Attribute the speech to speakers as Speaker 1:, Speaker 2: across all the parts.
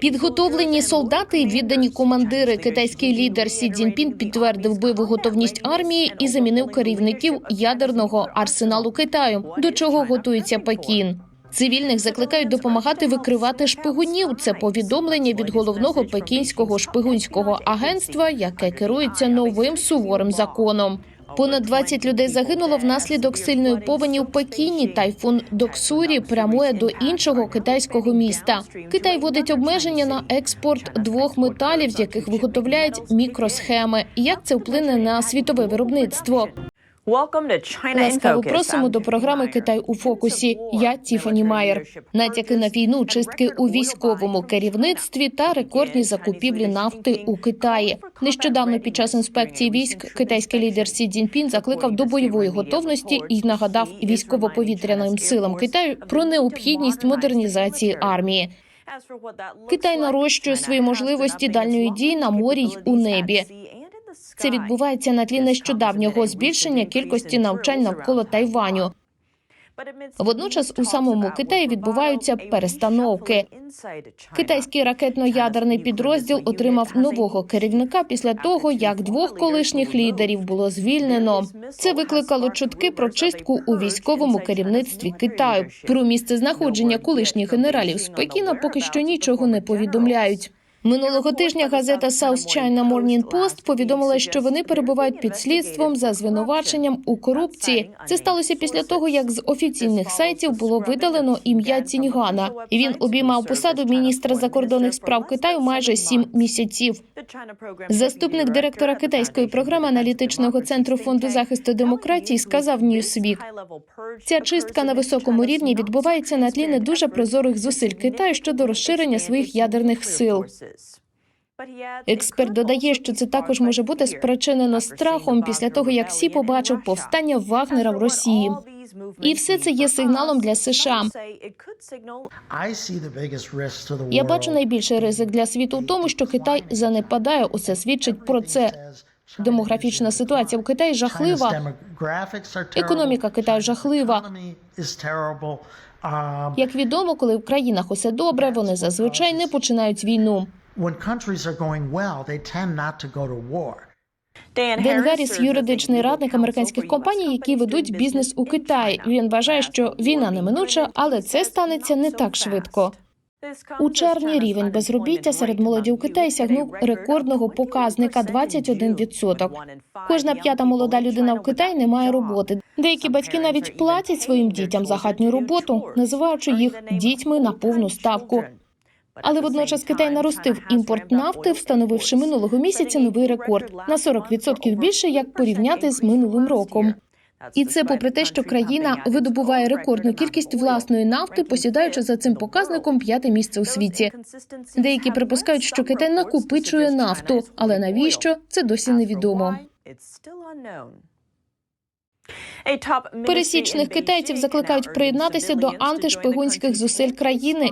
Speaker 1: Підготовлені солдати і віддані командири. Китайський лідер Сі Цзіньпін підтвердив бойову готовність армії і замінив керівників ядерного арсеналу Китаю, до чого готується Пекін. Цивільних закликають допомагати викривати шпигунів. Це повідомлення від головного пекінського шпигунського агентства, яке керується новим суворим законом. Понад 20 людей загинуло внаслідок сильної повені в Пекіні. Тайфун Доксурі прямує до іншого китайського міста. Китай вводить обмеження на експорт двох металів, з яких виготовляють мікросхеми. Як це вплине на світове виробництво? Ласкаво просимо до програми Китай у фокусі. Я Тіфані Майер. Натяки на війну, чистки у військовому керівництві та рекордні закупівлі нафти у Китаї. Нещодавно під час інспекції військ китайський лідер Сі Цзіньпін закликав до бойової готовності і нагадав військово-повітряним силам Китаю про необхідність модернізації армії. Китай нарощує свої можливості дальньої дії на морі й у небі. Це відбувається на тлі нещодавнього збільшення кількості навчань навколо Тайваню.
Speaker 2: Водночас у самому Китаї відбуваються перестановки.
Speaker 1: Китайський ракетно-ядерний підрозділ отримав нового керівника після того, як двох колишніх лідерів було звільнено. Це викликало чутки про чистку у військовому керівництві Китаю. Про місце знаходження колишніх генералів з Пекіна поки що нічого не повідомляють. Минулого тижня газета South China Morning Post повідомила, що вони перебувають під слідством за звинуваченням у корупції. Це сталося після того, як з офіційних сайтів було видалено ім'я Ціньгана. І він обіймав посаду міністра закордонних справ Китаю майже сім місяців. Заступник директора китайської програми аналітичного центру фонду захисту демократії сказав Newsweek, Ця чистка на високому рівні відбувається на тлі не дуже прозорих зусиль Китаю щодо розширення своїх ядерних сил. Експерт додає, що це також може бути спричинено страхом після того, як Сі побачив повстання Вагнера в Росії. І все це є сигналом для США. Я бачу найбільший ризик для світу в тому, що Китай занепадає. Усе свідчить про це. Демографічна ситуація в Китаї жахлива. Економіка Китаю жахлива. Як відомо, коли в країнах усе добре, вони зазвичай не починають війну. Ден Гарріс – юридичний радник американських компаній, які ведуть бізнес у Китаї. Він вважає, що війна неминуча, але це станеться не так швидко. У червні рівень безробіття серед молоді у Китаї сягнув рекордного показника 21%. Кожна п'ята молода людина в Китаї не має роботи. Деякі батьки навіть платять своїм дітям за хатню роботу, називаючи їх дітьми на повну ставку. Але водночас Китай наростив імпорт нафти, встановивши минулого місяця новий рекорд на 40% більше, як порівняти з минулим роком. І це попри те, що країна видобуває рекордну кількість власної нафти, посідаючи за цим показником п'яте місце у світі. Деякі припускають, що Китай накопичує нафту, але навіщо це досі невідомо.
Speaker 2: Пересічних китайців закликають приєднатися до антишпигунських зусиль країни.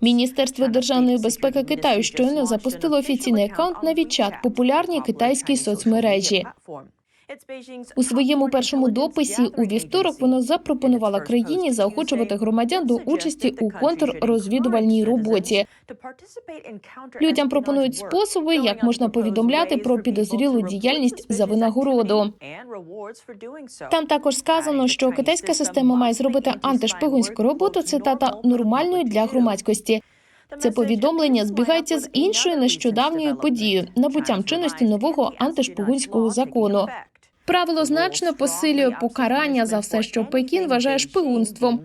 Speaker 1: Міністерство державної безпеки Китаю щойно запустило офіційний аккаунт на WeChat, популярній китайській соцмережі. У своєму першому дописі у вівторок воно запропонувало країні заохочувати громадян до участі у контррозвідувальній роботі. Людям пропонують способи, як можна повідомляти про підозрілу діяльність за винагороду. Там також сказано, що китайська система має зробити антишпигунську роботу. Цитата нормальною для громадськості. Це повідомлення збігається з іншою нещодавньою подією набуттям чинності нового антишпигунського закону. Правило значно посилює покарання за все, що Пекін вважає шпигунством.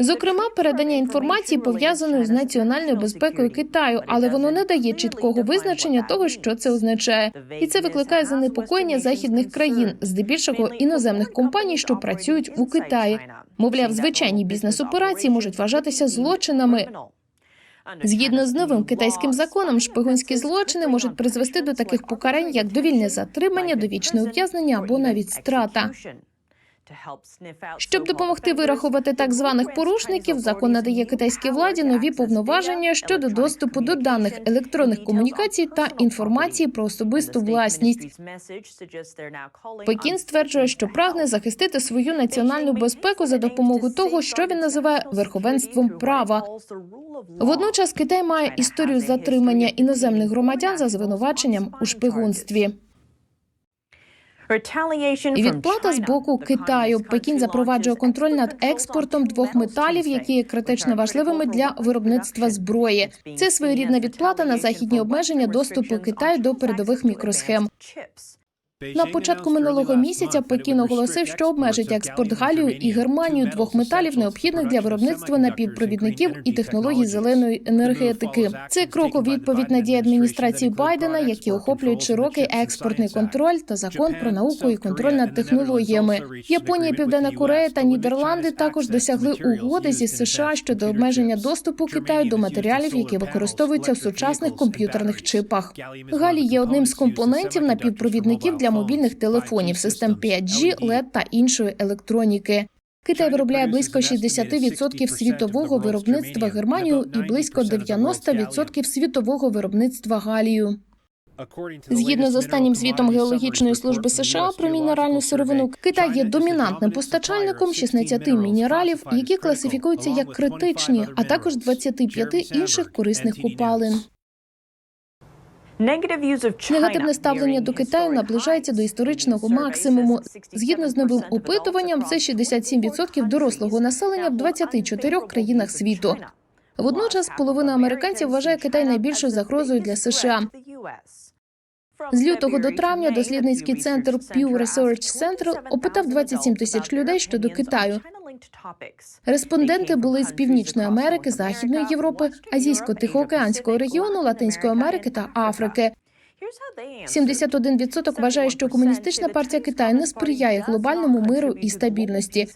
Speaker 1: Зокрема, передання інформації пов'язаної з національною безпекою Китаю, але воно не дає чіткого визначення того, що це означає, і це викликає занепокоєння західних країн, здебільшого іноземних компаній, що працюють у Китаї. Мовляв, звичайні бізнес-операції можуть вважатися злочинами. Згідно з новим китайським законом, шпигунські злочини можуть призвести до таких покарань, як довільне затримання, довічне ув'язнення або навіть страта. Щоб допомогти вирахувати так званих порушників, закон надає китайській владі нові повноваження щодо доступу до даних електронних комунікацій та інформації про особисту власність. Пекін стверджує, що прагне захистити свою національну безпеку за допомогою того, що він називає верховенством права. Водночас Китай має історію затримання іноземних громадян за звинуваченням у шпигунстві. І відплата з боку Китаю. Пекін запроваджує контроль над експортом двох металів, які є критично важливими для виробництва зброї. Це своєрідна відплата на західні обмеження доступу Китаю до передових мікросхем. На початку минулого місяця Пекін оголосив, що обмежить експорт Галію і Германію двох металів, необхідних для виробництва напівпровідників і технологій зеленої енергетики. Це крок у відповідь на дії адміністрації Байдена, які охоплюють широкий експортний контроль та закон про науку і контроль над технологіями. Японія, Південна Корея та Нідерланди також досягли угоди зі США щодо обмеження доступу Китаю до матеріалів, які використовуються в сучасних комп'ютерних чипах. Галій є одним з компонентів напівпровідників для мобільних телефонів, систем 5G, LED та іншої електроніки. Китай виробляє близько 60% світового виробництва Германію і близько 90% світового виробництва галію. Згідно з останнім звітом геологічної служби США про мінеральну сировину, Китай є домінантним постачальником 16 мінералів, які класифікуються як критичні, а також 25 інших корисних копалин. Негативне ставлення до Китаю наближається до історичного максимуму. Згідно з новим опитуванням, це 67% дорослого населення в 24 країнах світу. Водночас половина американців вважає Китай найбільшою загрозою для США. З лютого до травня дослідницький центр Pew Research Center опитав 27 тисяч людей щодо Китаю. Респонденти були з Північної Америки, Західної Європи, Азійсько-Тихоокеанського регіону, Латинської Америки та Африки. 71% вважає, що комуністична партія Китаю не сприяє глобальному миру і стабільності.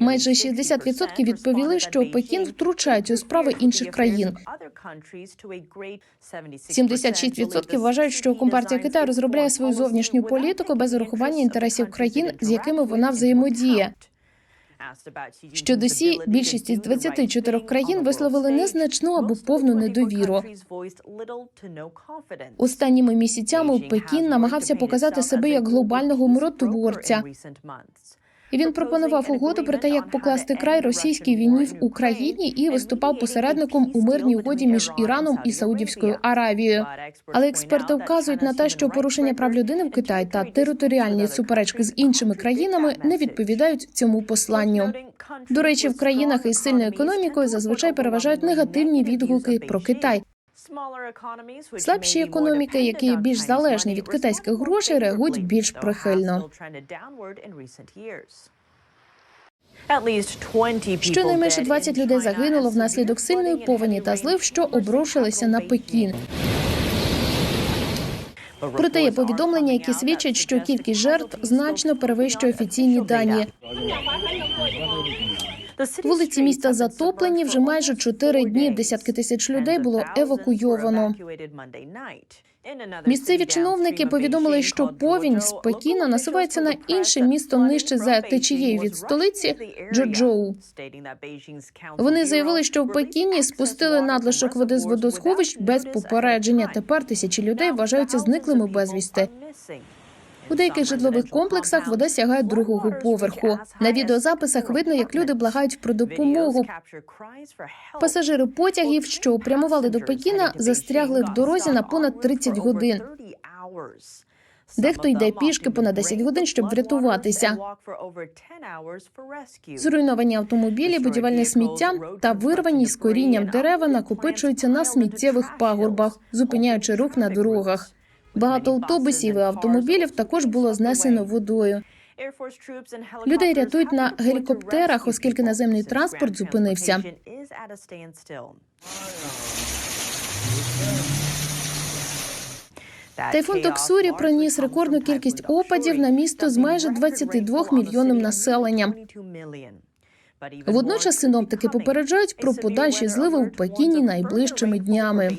Speaker 1: Майже 60% відповіли, що Пекін втручається у справи інших країн. 76% вважають, що компартія Китаю розробляє свою зовнішню політику без урахування інтересів країн, з якими вона взаємодіє. Щодо досі, більшість із 24 країн висловили незначну або повну недовіру. Останніми місяцями Пекін намагався показати себе як глобального миротворця. І він пропонував угоду про те, як покласти край російській війні в Україні і виступав посередником у мирній угоді між Іраном і Саудівською Аравією. Але експерти вказують на те, що порушення прав людини в Китаї та територіальні суперечки з іншими країнами не відповідають цьому посланню. До речі, в країнах із сильною економікою зазвичай переважають негативні відгуки про Китай. Слабші економіки, які більш залежні від китайських грошей, реагують більш прихильно. Щонайменше 20 людей загинуло внаслідок сильної повені та злив, що обрушилися на Пекін. Проте є повідомлення, які свідчать, що кількість жертв значно перевищує офіційні дані. Вулиці міста затоплені вже майже чотири дні. Десятки тисяч людей було евакуйовано. Місцеві чиновники повідомили, що повінь з Пекіна насувається на інше місто нижче за течією від столиці Джоджоу. Вони заявили, що в Пекіні спустили надлишок води з водосховищ без попередження. Тепер тисячі людей вважаються зниклими безвісти. У деяких житлових комплексах вода сягає другого поверху. На відеозаписах видно, як люди благають про допомогу. Пасажири потягів, що прямували до Пекіна, застрягли в дорозі на понад 30 годин. Дехто йде пішки понад 10 годин, щоб врятуватися. Зруйновані автомобілі, будівельне сміття та вирвані з корінням дерева накопичуються на сміттєвих пагорбах, зупиняючи рух на дорогах. Багато автобусів і автомобілів також було знесено водою. Людей рятують на гелікоптерах, оскільки наземний транспорт зупинився. Тайфун Токсурі приніс рекордну кількість опадів на місто з майже 22 мільйонним населенням. Водночас синоптики попереджають про подальші зливи у Пекіні найближчими днями.